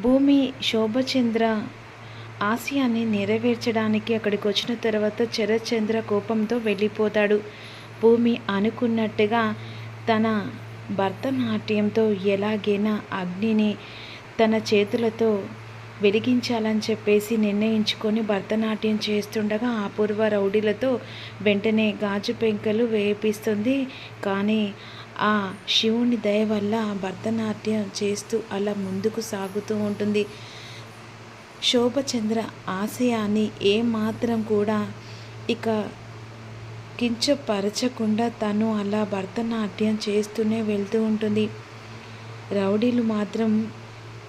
భూమి శోభచంద్ర ఆశయాన్ని నెరవేర్చడానికి అక్కడికి వచ్చిన తర్వాత చరచంద్ర కోపంతో వెళ్ళిపోతాడు. భూమి అనుకున్నట్టుగా తన భరతనాట్యంతో ఎలాగైనా అగ్నిని తన చేతులతో వెలిగించాలని చెప్పేసి నిర్ణయించుకొని భరతనాట్యం చేస్తుండగా అపూర్వ రౌడీలతో వెంటనే గాజు పెంకలు వేపిస్తుంది. కానీ ఆ శివుని దయ వల్ల భరతనాట్యం చేస్తూ అలా ముందుకు సాగుతూ ఉంటుంది. శోభచంద్ర ఆశయాన్ని ఏమాత్రం కూడా ఇక కించపరచకుండా తను అలా భరతనాట్యం చేస్తూనే వెళ్తూ ఉంటుంది. రౌడీలు మాత్రం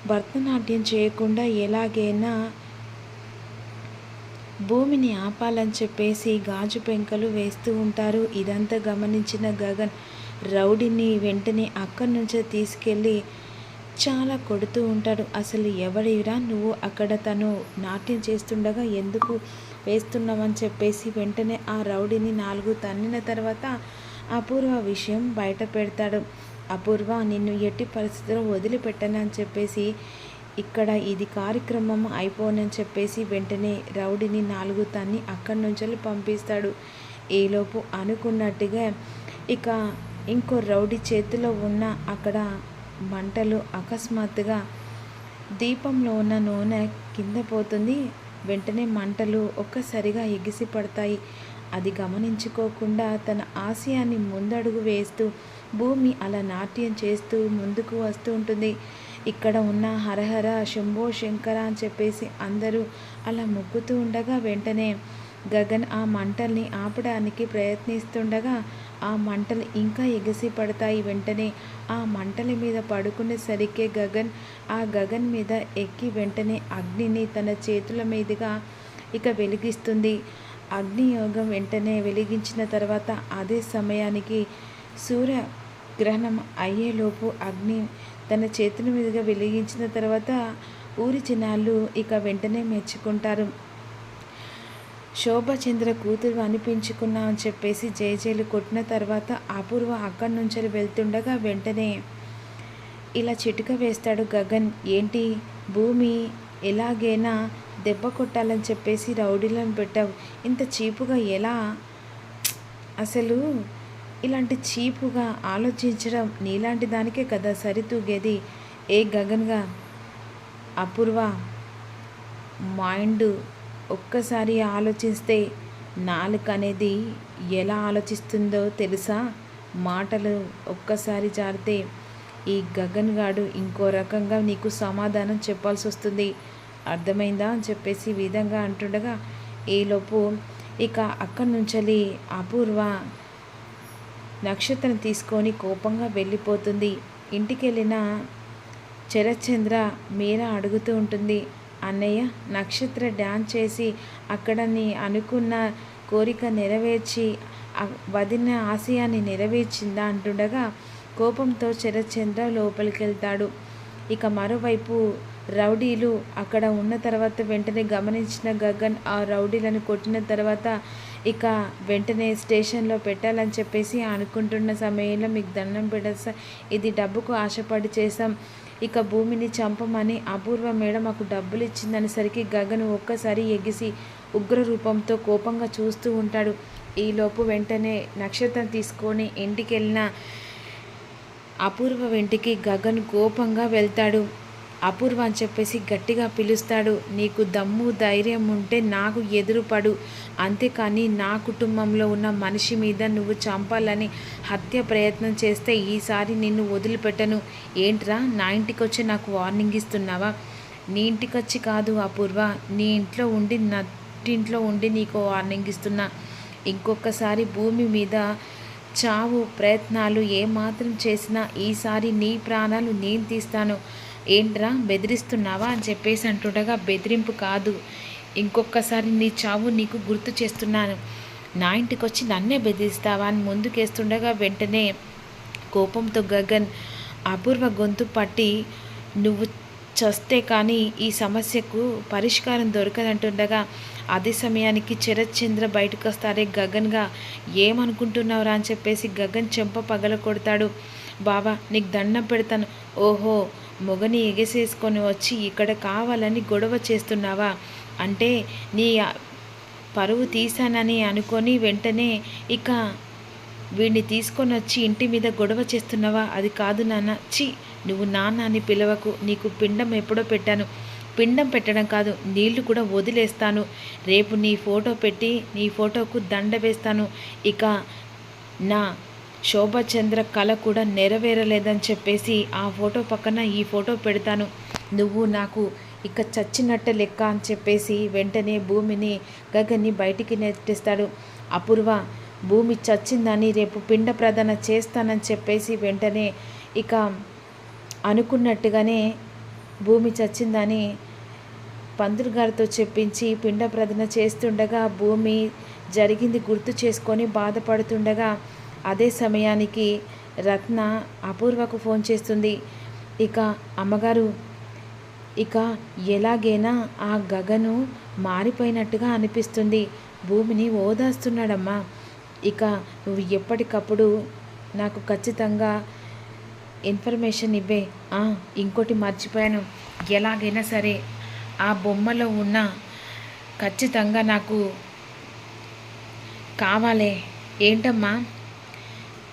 భరతనాట్యం చేయకుండా ఎలాగైనా భూమిని ఆపాలని చెప్పేసి గాజు పెంకలు వేస్తూ ఉంటారు. ఇదంతా గమనించిన గగన్ రౌడీని వెంటనే అక్కడి నుంచే తీసుకెళ్ళి చాలా కొడుతూ ఉంటాడు. అసలు ఎవడిరా నువ్వు? అక్కడ తను నాట్యం చేస్తుండగా ఎందుకు వేస్తున్నావని చెప్పేసి వెంటనే ఆ రౌడీని నాలుగు తన్నిన తర్వాత అపూర్వ విషయం బయట పెడతాడు. అపూర్వ నిన్ను ఎట్టి పరిస్థితుల్లో వదిలిపెట్టనని చెప్పేసి ఇక్కడ ఇది కార్యక్రమం అయిపోనని చెప్పేసి వెంటనే రౌడీని నాలుగు తన్ని అక్కడి నుంచి పంపిస్తాడు. ఈలోపు అనుకున్నట్టుగా ఇక ఇంకో రౌడీ చేతిలో ఉన్న అక్కడ మంటలు అకస్మాత్తుగా దీపంలో ఉన్న నూనె కింద పోతుంది. వెంటనే మంటలు ఒక్కసారిగా ఎగిసి పడతాయి అది గమనించుకోకుండా తన ఆశయాన్ని ముందడుగు వేస్తూ భూమి అలా నాట్యం చేస్తూ ముందుకు వస్తూ ఉంటుంది. ఇక్కడ ఉన్న హరహర శంభో శంకర అని చెప్పేసి అందరూ అలా మొక్కుతూ ఉండగా వెంటనే గగన్ ఆ మంటల్ని ఆపడానికి ప్రయత్నిస్తుండగా ఆ మంటలు ఇంకా ఎగసి పడతాయి వెంటనే ఆ మంటల మీద పడుకునేసరికే గగన్ ఆ గగన్ మీద ఎక్కి వెంటనే అగ్నిని తన చేతుల మీదుగా ఇక వెలిగిస్తుంది. అగ్నియోగం వెంటనే వెలిగించిన తర్వాత అదే సమయానికి సూర్య గ్రహణం అయ్యేలోపు అగ్ని తన చేతుల మీదుగా వెలిగించిన తర్వాత ఊరి జనాలు ఇక వెంటనే మెచ్చుకుంటారు. శోభచంద్ర కూతురు అనిపించుకున్నా అని చెప్పేసి జయజయలు కొట్టిన తర్వాత అపూర్వ అక్కడి నుంచి వెళ్తుండగా వెంటనే ఇలా చిటుక వేస్తాడు గగన్. ఏంటి? భూమి ఎలాగైనా దెబ్బ కొట్టాలని చెప్పేసి రౌడీలను పెట్టావు. ఇంత చీపుగా ఎలా? అసలు ఇలాంటి చీపుగా ఆలోచించడం నీలాంటి దానికే కదా సరితూగేది. ఏ గగన్గా? అపూర్వ మైండ్ ఒక్కసారి ఆలోచిస్తే నాలుక అనేది ఎలా ఆలోచిస్తుందో తెలుసా? మాటలు ఒక్కసారి జారితే ఈ గగన్ గాడు ఇంకో రకంగా నీకు సమాధానం చెప్పాల్సి వస్తుంది అర్థమైందా? అని చెప్పేసి విధంగా అంటుండగా ఈలోపు ఇక అక్కడి నుంచి అపూర్వ నక్షత్రం తీసుకొని కోపంగా వెళ్ళిపోతుంది. ఇంటికి వెళ్ళిన శరత్చంద్ర మీరా అడుగుతూ ఉంటుంది. అన్నయ్య నక్షత్ర డ్యాన్స్ చేసి అక్కడ నీ అనుకున్న కోరిక నెరవేర్చి వదిన ఆశయాన్ని నెరవేర్చిందా అంటుండగా కోపంతో శరత్చంద్ర లోపలికి వెళ్తాడు ఇక మరోవైపు రౌడీలు అక్కడ ఉన్న తర్వాత వెంటనే గమనించిన గగన్ ఆ రౌడీలను కొట్టిన తర్వాత ఇక వెంటనే స్టేషన్లో పెట్టాలని చెప్పేసి అనుకుంటున్న సమయంలో మీకు దండం పెడతా ఇది డబ్బుకు ఆశపడి చేసాం ఇక భూమిని చంపమని అపూర్వ మేడం మాకు డబ్బులు ఇచ్చిందనేసరికి గగన్ ఒక్కసారి ఎగిసి ఉగ్ర రూపంతో కోపంగా చూస్తూ ఉంటాడు. ఈలోపు వెంటనే నక్షత్రం తీసుకొని ఇంటికి వెళ్ళిన అపూర్వ వెంటికి గగన్ కోపంగా వెళ్తాడు. అపూర్వ అని చెప్పేసి గట్టిగా పిలుస్తాడు. నీకు దమ్ము ధైర్యం ఉంటే నాకు ఎదురుపడు. అంతేకాని నా కుటుంబంలో ఉన్న మనిషి మీద నువ్వు చంపాలని హత్య ప్రయత్నం చేస్తే ఈసారి నిన్ను వదిలిపెట్టను. ఏంట్రా నా ఇంటికి వచ్చి నాకు వార్నింగ్ ఇస్తున్నావా? నీ ఇంటికి వచ్చి కాదు అపూర్వ. నీ ఇంట్లో ఉండి నట్టింట్లో ఉండి నీకు వార్నింగ్ ఇస్తున్నా. ఇంకొకసారి భూమి మీద చావు ప్రయత్నాలు ఏమాత్రం చేసినా ఈసారి నీ ప్రాణాలు నేను తీస్తాను. ఏంట్రా బెదిరిస్తున్నావా అని చెప్పేసి అంటుండగా బెదిరింపు కాదు. ఇంకొకసారి నీ చావు నీకు గుర్తు చేస్తున్నాను. నా ఇంటికి వచ్చి నన్నే బెదిరిస్తావా అని ముందుకేస్తుండగా వెంటనే కోపంతో గగన్ అపూర్వ గొంతు పట్టి నువ్వు చస్తే కానీ ఈ సమస్యకు పరిష్కారం దొరకదంటుండగా అదే సమయానికి చంద్ర బయటకు వస్తారే గగన్గా ఏమనుకుంటున్నావురా అని చెప్పేసి గగన్ చెంప పగల కొడతాడు బాబా నీకు దండం పెడతాను. ఓహో మొగని ఎగసేసుకొని వచ్చి ఇక్కడ కావాలని గొడవ చేస్తున్నావా? అంటే నీ పరువు తీశానని అనుకొని వెంటనే ఇక వీడిని తీసుకొని వచ్చి ఇంటి మీద గొడవ చేస్తున్నావా? అది కాదు నాన్న. చి నువ్వు నాన్న అని పిలవకు. నీకు పిండం ఎప్పుడో పెట్టాను. పిండం పెట్టడం కాదు నీళ్ళు కూడా వదిలేస్తాను. రేపు నీ ఫోటో పెట్టి నీ ఫోటోకు దండ వేస్తాను. ఇక నా శోభచంద్ర కళ కూడా నెరవేరలేదని చెప్పేసి ఆ ఫోటో పక్కన ఈ ఫోటో పెడతాను. నువ్వు నాకు ఇక చచ్చినట్ట లెక్క అని చెప్పేసి వెంటనే భూమిని గగన్ని బయటికి నెట్టిస్తాడు. అపూర్వ భూమి చచ్చిందని రేపు పిండ ప్రదాన చేస్తానని చెప్పేసి వెంటనే ఇక అనుకున్నట్టుగానే భూమి చచ్చిందని పంతులు గారితో చెప్పించి పిండ ప్రదన చేస్తుండగా భూమి జరిగింది గుర్తు చేసుకొని బాధపడుతుండగా అదే సమయానికి రత్న అపూర్వకు ఫోన్ చేస్తుంది. ఇక అమ్మగారు ఇక ఎలాగైనా ఆ గగను మారిపోయినట్టుగా అనిపిస్తుంది. భూమిని ఓదాస్తున్నాడమ్మా. ఇక నువ్వు ఎప్పటికప్పుడు నాకు ఖచ్చితంగా ఇన్ఫర్మేషన్ ఇవ్వే. ఇంకోటి మర్చిపోయాను. ఎలాగైనా సరే ఆ బొమ్మలో ఉన్న ఖచ్చితంగా నాకు కావాలే. ఏంటమ్మా?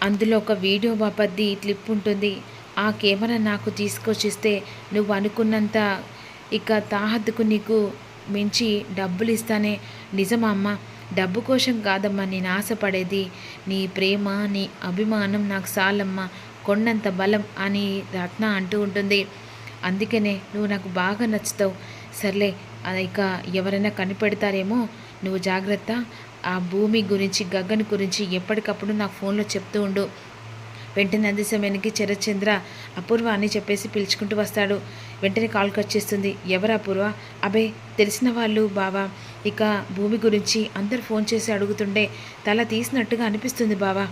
అందులో ఒక వీడియో బాపద్ది క్లిప్ ఉంటుంది. ఆ కెమెరా నాకు తీసుకొచ్చిస్తే నువ్వు అనుకున్నంత ఇక తాహద్దుకు నీకు మించి డబ్బులు ఇస్తానే. నిజమా అమ్మ? డబ్బు కోసం కాదమ్మా నేను ఆశపడేది. నీ ప్రేమ నీ అభిమానం నాకు సాలమ్మా కొండంత బలం అని రత్న అంటూ ఉంటుంది. అందుకనే నువ్వు నాకు బాగా నచ్చుతావు. సర్లే ఇక ఎవరైనా కనిపెడతారేమో. నువ్వు జాగ్రత్త. ఆ భూమి గురించి గగన్ గురించి ఎప్పటికప్పుడు నా ఫోన్లో చెప్తూ ఉండు. వెంటనే అంది సమయానికి చరచంద్ర అపూర్వ అని చెప్పేసి పిలుచుకుంటూ వస్తాడు. వెంటనే కాల్ కట్ చేస్తుంది ఎవరు అపూర్వ? అబే తెలిసిన వాళ్ళు బావా. ఇక భూమి గురించి అందరు ఫోన్ చేసి అడుగుతుండే తల తీసినట్టుగా అనిపిస్తుంది బావా.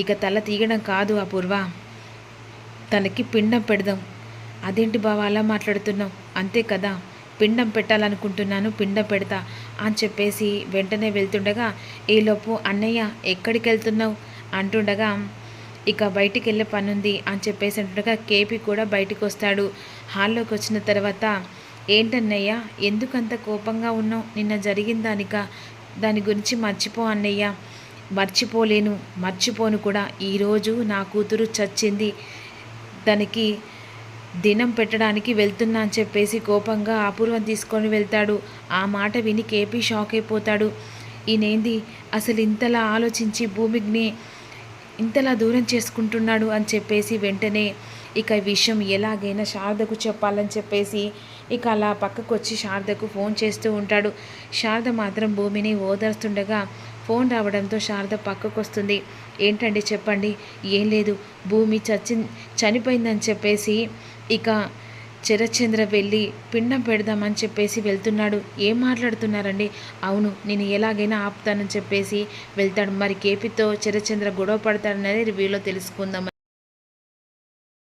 ఇక తల తీయడం కాదు అపూర్వ. తనకి పిండం పెడదాం. అదేంటి బావా అలా మాట్లాడుతున్నాం అంతే కదా? పిండం పెట్టాలనుకుంటున్నాను పిండం పెడతా అని చెప్పేసి వెంటనే వెళ్తుండగా ఈలోపు అన్నయ్య ఎక్కడికి వెళ్తున్నావు అంటుండగా ఇక బయటికి వెళ్ళే పని ఉంది అని చెప్పేసి అంటుండగా కేపీ కూడా బయటికి వస్తాడు హాల్లోకి వచ్చిన తర్వాత ఏంటన్నయ్య ఎందుకంత కోపంగా ఉన్నావు? నిన్న జరిగిన దానిక దాని గురించి మర్చిపో అన్నయ్య. మర్చిపోలేను మర్చిపోను కూడా. ఈరోజు నా కూతురు చచ్చింది. దానికి దినం పెట్టడానికి వెళ్తున్నా అని చెప్పేసి కోపంగా అపూర్వం తీసుకొని వెళ్తాడు. ఆ మాట విని కేపీ షాక్ అయిపోతాడు. ఈయనేంది? అసలు ఇంతలా ఆలోచించి భూమిని ఇంతలా దూరం చేసుకుంటున్నాడు అని చెప్పేసి వెంటనే ఇక విషయం ఎలాగైనా శారదకు చెప్పాలని చెప్పేసి ఇక అలా పక్కకు వచ్చి శారదకు ఫోన్ చేస్తూ ఉంటాడు. శారద మాత్రం భూమిని ఓదార్స్తుండగా ఫోన్ రావడంతో శారద పక్కకు వస్తుంది ఏంటండి చెప్పండి? ఏం లేదు. భూమి చచ్చి చనిపోయిందని చెప్పేసి ఇక చిరచంద్ర వెళ్ళి పిండం పెడదామని చెప్పేసి వెళ్తున్నాడు. ఏం మాట్లాడుతున్నారండి? అవును నేను ఎలాగైనా ఆపుతానని చెప్పేసి వెళ్తాడు. మరి కేపీతో చిరచంద్ర గొడవ పడతాడనేది రివ్యూలో తెలుసుకుందాం